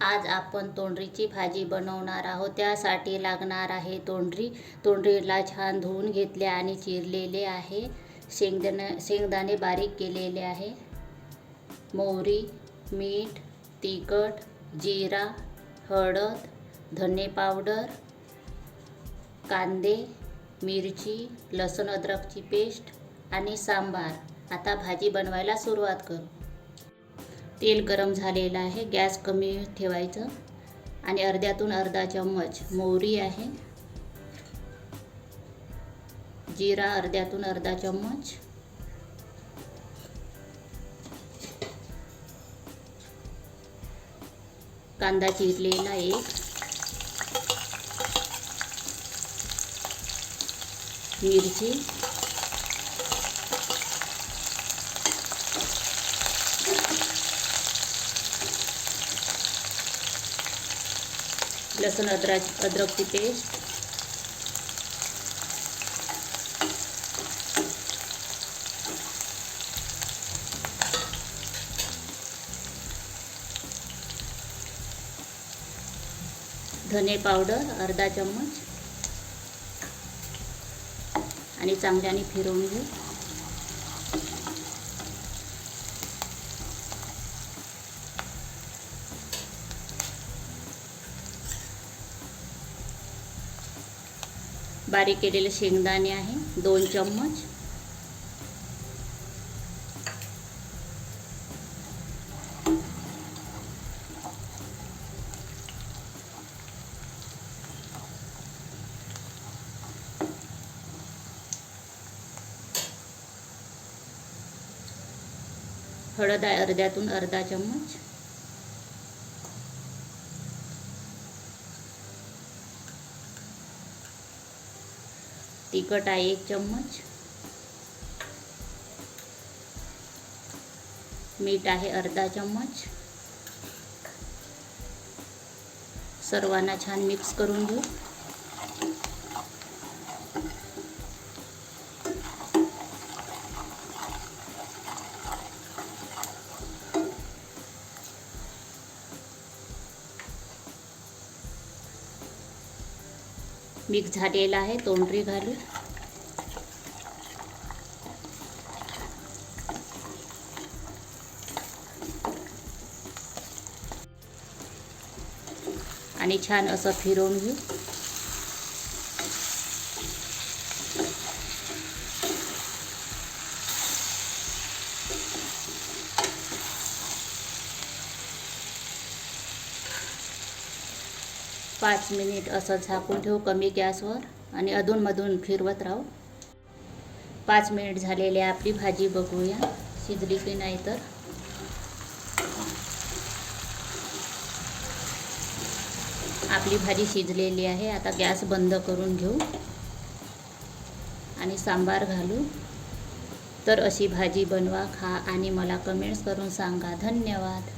आज आपण तोंडरीची भाजी बनवणार आहोत. त्यासाठी लागणार आहे तोंडरी. तोंडरीला छान धुवून घेतले आणि चिरलेले आहे. शेंगदाणे शेंगदाणे बारीक केलेले आहे. मोहरी मीठ तिखट जिरा हळद धने पावडर कांदे मिरची लसूण अद्रकची पेस्ट आणि सांबार. आता भाजी बनवायला सुरुवात करू. तेल गरम झालेलं आहे गॅस कमी ठेवायचं आणि अर्ध्यातून अर्धा चम्मच मोहरी आहे. जिरा अर्ध्यातून अर्धा चम्मच. कांदा चिरलेला एक. मिरची. लसूण अद्रा अद्रकची पेस्ट. धने पावडर अर्धा चम्मच. आणि चांगल्याने फिरवून घेऊ बारीक केलेले शेंगदाणे आहे दोन चम्मच. हळद आहे अर्ध्यातून अर्धा चम्मच. तिखट आहे एक चम्मच. मीठ आहे अर्धा चम्मच. सर्वांना छान मिक्स करून घेऊ. मिक्स झालेला आहे तोंडरी घालू आणि छान असं फिरवून घेऊ. पाच मिनिट असं झाकून ठेवू कमी गॅसवर आणि अधूनमधून फिरवत राहू. पाच मिनिट झालेली आहे आपली भाजी बघूया. शिजली की नाही तर? आपली भाजी शिजलेली आहे. आता गॅस बंद करून घेऊ. आणि सांबार घालू. तर अशी भाजी बनवा खा आणि मला कमेंट्स करून सांगा. धन्यवाद.